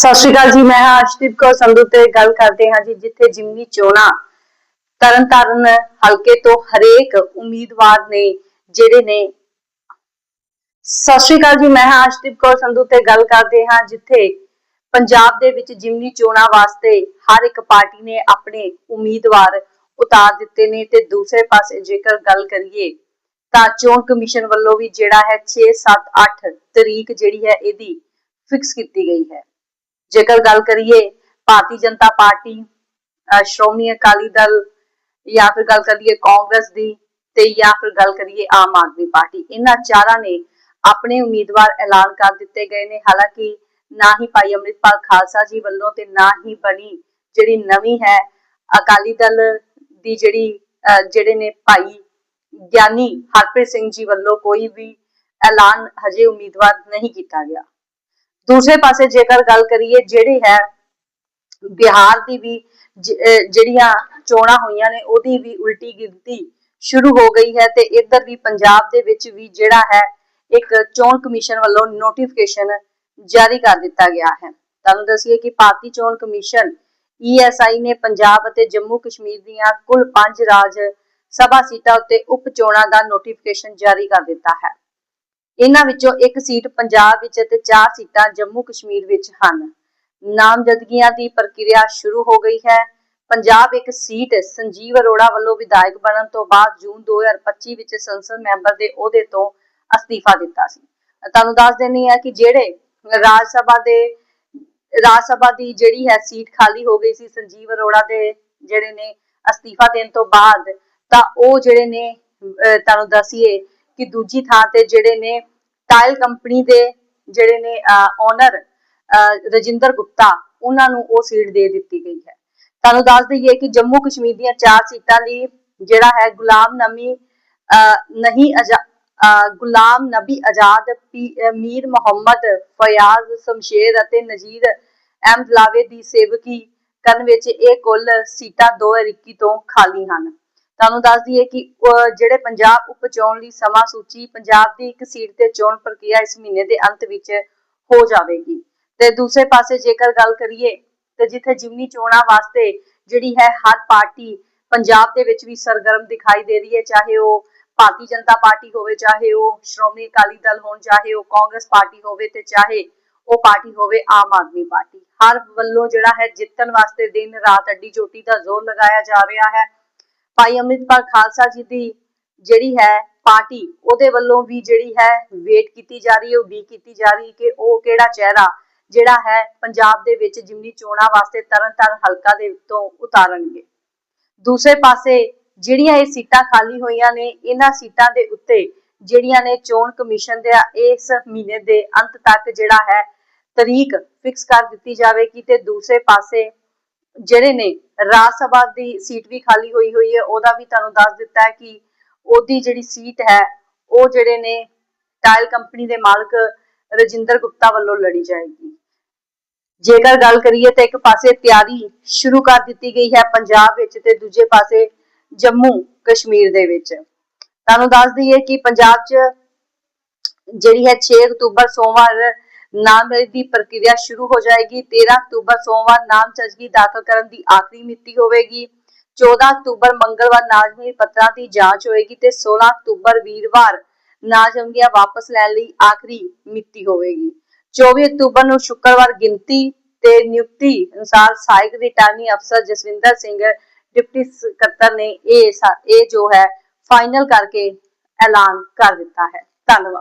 ਸਤਿ ਸ਼੍ਰੀ ਅਕਾਲ ਜੀ, ਮੈਂ ਹਾਂ ਕੌਰ ਸੰਧੂ ਤੇ ਗੱਲ ਕਰਦੇ ਹਾਂ ਜੀ ਜਿੱਥੇ ਜਿਮਨੀ ਚੋਣਾਂ ਤਰਨਤਾਰਨ ਹਲਕੇ ਤੋਂ ਹਰੇਕ ਉਮੀਦਵਾਰ ਨੇ, ਜਿਹੜੇ ਨੇ ਸਤਿ ਸ਼੍ਰੀ ਅਕਾਲ ਜੀ, ਮੈਂ ਹਾਂ ਕੌਰ ਸੰਧੂ ਤੇ ਗੱਲ ਕਰਦੇ ਹਾਂ ਜਿੱਥੇ ਪੰਜਾਬ ਦੇ ਵਿੱਚ ਜਿਮਨੀ ਚੋਣਾਂ ਵਾਸਤੇ ਹਰ ਇੱਕ ਪਾਰਟੀ ਨੇ ਆਪਣੇ ਉਮੀਦਵਾਰ ਉਤਾਰ ਦਿੱਤੇ ਨੇ ਤੇ ਦੂਸਰੇ ਪਾਸੇ ਜੇਕਰ ਗੱਲ ਕਰੀਏ ਤਾਂ ਚੋਣ ਕਮਿਸ਼ਨ ਵੱਲੋਂ ਵੀ ਜਿਹੜਾ ਹੈ 6 7 8 ਤਰੀਕ ਜਿਹੜੀ ਹੈ ਇਹਦੀ ਫਿਕਸ ਕੀਤੀ ਗਈ ਹੈ। ਜੇਕਰ ਗੱਲ ਕਰੀਏ ਭਾਰਤੀ ਜਨਤਾ ਪਾਰਟੀ ਸ਼੍ਰੋਮਣੀ ਅਕਾਲੀ ਦਲ ਜਾਂ ਫਿਰ ਗੱਲ ਕਰੀਏ ਕਾਂਗਰਸ ਦੀ ਤੇ ਜਾਂ ਫਿਰ ਗੱਲ ਕਰੀਏ ਆਮ ਆਦਮੀ ਪਾਰਟੀ, ਇਹਨਾਂ ਚਾਰਾਂ ਨੇ ਆਪਣੇ ਉਮੀਦਵਾਰ ਐਲਾਨ ਕਰ ਦਿੱਤੇ ਗਏ ਨੇ। ਹਾਲਾਂਕਿ ਨਾ ਹੀ ਭਾਈ ਅੰਮ੍ਰਿਤਪਾਲ ਖਾਲਸਾ ਜੀ ਵੱਲੋਂ ਤੇ ਨਾ ਹੀ ਬਣੀ ਜਿਹੜੀ ਨਵੀਂ ਹੈ ਅਕਾਲੀ ਦਲ ਦੀ ਜਿਹੜੀ ਅਹ ਜਿਹੜੇ ਨੇ ਭਾਈ ਗਿਆਨੀ ਹਰਪ੍ਰੀਤ ਸਿੰਘ ਜੀ ਵੱਲੋਂ ਕੋਈ ਵੀ ਐਲਾਨ ਹਜੇ ਉਮੀਦਵਾਰ ਨਹੀਂ ਕੀਤਾ ਗਿਆ। ਦੂਸਰੇ ਪਾਸੇ ਜੇਕਰ ਗੱਲ ਕਰੀਏ ਜਿਹੜੇ ਹੈ ਬਿਹਾਰ ਦੀ ਵੀ ਜਿਹੜੀਆਂ ਚੋਣਾਂ ਹੋਈਆਂ ਨੇ ਉਹਦੀ ਵੀ ਉਲਟੀ ਗਿਣਤੀ ਸ਼ੁਰੂ ਹੋ ਗਈ ਹੈ ਤੇ ਇੱਧਰ ਵੀ ਪੰਜਾਬ ਦੇ ਵਿੱਚ ਵੀ ਜਿਹੜਾ ਹੈ ਇੱਕ ਚੋਣ ਕਮਿਸ਼ਨ ਵੱਲੋਂ ਨੋਟੀਫਿਕੇਸ਼ਨ ਜਾਰੀ ਕਰ ਦਿੱਤਾ ਗਿਆ ਹੈ। ਤੁਹਾਨੂੰ ਦੱਸੀਏ ਕਿ ਭਾਰਤੀ ਚੋਣ ਕਮਿਸ਼ਨ ਈਐਸਆਈ ਨੇ ਪੰਜਾਬ ਅਤੇ ਜੰਮੂ ਕਸ਼ਮੀਰ ਦੀਆਂ ਕੁੱਲ 5 ਰਾਜ ਸਭਾ ਸੀਟਾਂ ਉੱਤੇ ਉਪ ਚੋਣਾਂ ਦਾ ਨੋਟੀਫਿਕੇਸ਼ਨ ਜਾਰੀ ਕਰ ਦਿੱਤਾ ਹੈ। ਇਹਨਾਂ ਵਿੱਚੋਂ ਇੱਕ ਸੀਟ ਪੰਜਾਬ ਵਿੱਚ ਅਤੇ ਚਾਰ ਸੀਟਾਂ ਜੰਮੂ ਕਸ਼ਮੀਰ ਵਿੱਚ ਹਨ। ਨਾਮਜ਼ਦਗੀਆਂ ਦੀ ਪ੍ਰਕਿਰਿਆ ਸ਼ੁਰੂ ਹੋ ਗਈ ਹੈ। ਪੰਜਾਬ ਇੱਕ ਸੀਟ ਸੰਜੀਵ ਅਰੋੜਾ ਵੱਲੋਂ ਵਿਧਾਇਕ ਬਣਨ ਤੋਂ ਬਾਅਦ ਜੂਨ 2025 ਵਿੱਚ ਸੰਸਦ ਮੈਂਬਰ ਦੇ ਅਹੁਦੇ ਤੋਂ ਅਸਤੀਫਾ ਦਿੱਤਾ ਸੀ। ਤੁਹਾਨੂੰ ਦੱਸ ਦੇਣੀ ਹੈ ਕਿ ਜਿਹੜੇ ਰਾਜ ਸਭਾ ਦੇ, ਰਾਜ ਸਭਾ ਦੀ ਜਿਹੜੀ ਹੈ ਸੀਟ ਖਾਲੀ ਹੋ ਗਈ ਸੀ ਸੰਜੀਵ ਅਰੋੜਾ ਦੇ ਜਿਹੜੇ ਨੇ ਅਸਤੀਫਾ ਦੇਣ ਤੋਂ ਬਾਅਦ, ਤਾਂ ਉਹ ਜਿਹੜੇ ਨੇ ਤੁਹਾਨੂੰ ਦੱਸੀਏ ਕਿ ਦੂਜੀ ਥਾਂ ਤੇ ਜਿਹੜੇ ਨੇ ਟਾਇਲ ਕੰਪਨੀ ਦੇ ਜਿਹੜੇ ਨੇ ਓਨਰ ਰਜਿੰਦਰ ਗੁਪਤਾ, ਉਹਨਾਂ ਨੂੰ ਉਹ ਸੀਟ ਦੇ ਦਿੱਤੀ ਗਈ ਹੈ। ਤੁਹਾਨੂੰ ਦੱਸ ਦਈਏ ਕਿ ਜੰਮੂ ਕਸ਼ਮੀਰ ਦੀਆਂ ਚਾਰ ਸੀਟਾਂ ਲਈ ਜਿਹੜਾ ਹੈ ਗੁਲਾਮ ਨਬੀ ਨਹੀਂ ਗੁਲਾਮ ਨਬੀ ਆਜ਼ਾਦ ਮੀਰ ਮੁਹੰਮਦ ਫਯਾਜ਼ ਸ਼ਮਸ਼ੇਰ ਅਤੇ ਨਜ਼ੀਰ ਅਹਿਮਦ ਲਾਵੇ ਦੀ ਸੇਵਕੀ, ਕਰਨ ਵਿੱਚ ਇਹ ਕੁੱਲ ਸੀਟਾਂ 2021 ਤੋਂ ਖਾਲੀ ਹਨ। ਤੁਹਾਨੂੰ ਦੱਸ ਦਈਏ ਕਿ ਜਿਹੜੇ ਪੰਜਾਬ ਉਪ ਚੋਣ ਲਈ ਸਮਾਂ ਸੂਚੀ ਪੰਜਾਬ ਦੀ ਇੱਕ ਸੀਟ ਤੇ ਚੋਣ ਪ੍ਰਕਿਰਿਆ ਇਸ ਮਹੀਨੇ ਦੇ ਅੰਤ ਵਿੱਚ ਹੋ ਜਾਵੇਗੀ। ਤੇ ਦੂਸਰੇ ਪਾਸੇ ਜੇਕਰ ਗੱਲ ਕਰੀਏ, ਤੇ ਜਿੱਥੇ ਜਿਮਨੀ ਚੋਣਾਂ ਵਾਸਤੇ ਜਿਹੜੀ ਹੈ ਹਰ ਪਾਰਟੀ ਪੰਜਾਬ ਦੇ ਵਿੱਚ ਵੀ ਸਰਗਰਮ ਦਿਖਾਈ ਦੇ ਰਹੀ ਹੈ, ਚਾਹੇ ਉਹ ਭਾਰਤੀ ਜਨਤਾ ਪਾਰਟੀ ਹੋਵੇ, ਚਾਹੇ ਉਹ ਸ਼੍ਰੋਮਣੀ ਅਕਾਲੀ ਦਲ ਹੋਣ, ਚਾਹੇ ਉਹ ਕਾਂਗਰਸ ਪਾਰਟੀ ਹੋਵੇ ਤੇ ਚਾਹੇ ਉਹ ਪਾਰਟੀ ਹੋਵੇ ਆਮ ਆਦਮੀ ਪਾਰਟੀ। ਹਰ ਵੱਲੋਂ ਜਿਹੜਾ ਹੈ ਜਿੱਤਣ ਵਾਸਤੇ ਦਿਨ ਰਾਤ ਅੱਡੀ ਚੋਟੀ ਦਾ ਜ਼ੋਰ ਲਗਾਇਆ ਜਾ ਰਿਹਾ ਹੈ। ਭਾਈ ਅੰਮ੍ਰਿਤਪਾਲ ਖਾਲਸਾ ਜੀ ਦੀ ਜਿਹੜੀ ਹੈ ਪਾਰਟੀ, ਉਹਦੇ ਵੱਲੋਂ ਵੀ ਜਿਹੜੀ ਹੈ ਵੇਟ ਕੀਤੀ ਜਾ ਰਹੀ ਹੈ ਉਡੀਕ ਕੀਤੀ ਜਾ ਰਹੀ ਕਿ ਉਹ ਕਿਹੜਾ ਚਿਹਰਾ ਜਿਹੜਾ ਹੈ ਪੰਜਾਬ ਦੇ ਵਿੱਚ ਜਿਮਨੀ ਚੋਣਾਂ ਵਾਸਤੇ ਤਰਨਤਾਰਨ ਹਲਕਾ ਦੇ ਤੋਂ ਉਤਾਰਨਗੇ। ਦੂਸਰੇ ਪਾਸੇ ਜਿਹੜੀਆਂ ਇਹ ਸੀਟਾਂ ਖਾਲੀ ਹੋਈਆਂ ਨੇ, ਇਹਨਾਂ ਸੀਟਾਂ ਦੇ ਉੱਤੇ ਜਿਹੜੀਆਂ ਨੇ ਚੋਣ ਕਮਿਸ਼ਨ ਦੇ ਇਸ ਮਹੀਨੇ ਦੇ ਅੰਤ ਤੱਕ ਜਿਹੜਾ ਹੈ ਤਰੀਕ ਫਿਕਸ ਕਰ ਦਿੱਤੀ ਜਾਵੇਗੀ ਤੇ ਦੂਸਰੇ ਪਾਸੇ ਜਿਹੜੇ ਨੇ, ਰਾਜ ਸਭਾ ਦੀ ਸੀਟ ਵੀ ਖਾਲੀ ਹੋਈ ਹੋਈ ਹੈ, ਉਹਦਾ ਵੀ ਤੁਹਾਨੂੰ ਦੱਸ ਦਿੱਤਾ ਹੈ ਕਿ ਉਹਦੀ ਜਿਹੜੀ ਸੀਟ ਹੈ, ਉਹ ਜਿਹੜੇ ਨੇ ਟਾਇਲ ਕੰਪਨੀ ਦੇ ਮਾਲਕ ਰਜਿੰਦਰ ਗੁਪਤਾ ਵੱਲੋਂ ਲੜੀ ਜਾਏਗੀ। ਜੇਕਰ ਗੱਲ ਕਰੀਏ ਤਾਂ ਇੱਕ ਪਾਸੇ ਤਿਆਰੀ ਸ਼ੁਰੂ ਕਰ ਦਿੱਤੀ ਗਈ ਹੈ ਪੰਜਾਬ ਵਿੱਚ ਤੇ ਦੂਜੇ ਪਾਸੇ ਜੰਮੂ ਕਸ਼ਮੀਰ ਦੇ ਵਿੱਚ। ਤੁਹਾਨੂੰ ਦੱਸ ਦਈਏ ਕਿ ਪੰਜਾਬ 'ਚ ਜਿਹੜੀ ਹੈ 6 ਅਕਤੂਬਰ ਸੋਮਵਾਰ ਨਾਮਜ਼ਦਗੀ ਦੀ ਪ੍ਰਕਿਰਿਆ ਸ਼ੁਰੂ ਹੋ ਜਾਏਗੀ। 13 ਅਕਤੂਬਰ ਸੋਮਵਾਰ ਨਾਮਜ਼ਦਗੀ ਦਾਖਲ ਕਰਨ ਦੀ ਆਖਰੀ ਮਿਤੀ ਹੋਵੇਗੀ। 14 ਅਕਤੂਬਰ ਮੰਗਲਵਾਰ ਨਾਮਜ਼ਦਗੀ ਪੱਤਰਾਂ ਦੀ ਜਾਂਚ ਹੋਏਗੀ ਤੇ 16 ਅਕਤੂਬਰ ਵੀਰਵਾਰ ਨਾਮਜ਼ਦਗੀਆਂ ਵਾਪਸ ਲੈਣ ਲਈ ਆਖਰੀ ਮਿਤੀ ਹੋਵੇਗੀ। 24 ਅਕਤੂਬਰ ਨੂੰ ਸ਼ੁੱਕਰਵਾਰ ਗਿਣਤੀ ਤੇ ਨਿਯੁਕਤੀ ਅਨੁਸਾਰ ਸਹਾਇਕ ਰਿਟਰਨਿੰਗ ਅਫਸਰ ਜਸਵਿੰਦਰ ਸਿੰਘ, ਡਿਪਟੀ ਸਕੱਤਰ ਨੇ ਇਹ ਇਹ ਜੋ ਹੈ, ਫਾਈਨਲ ਕਰਕੇ ਐਲਾਨ ਕਰ ਦਿੱਤਾ ਹੈ। ਧੰਨਵਾਦ।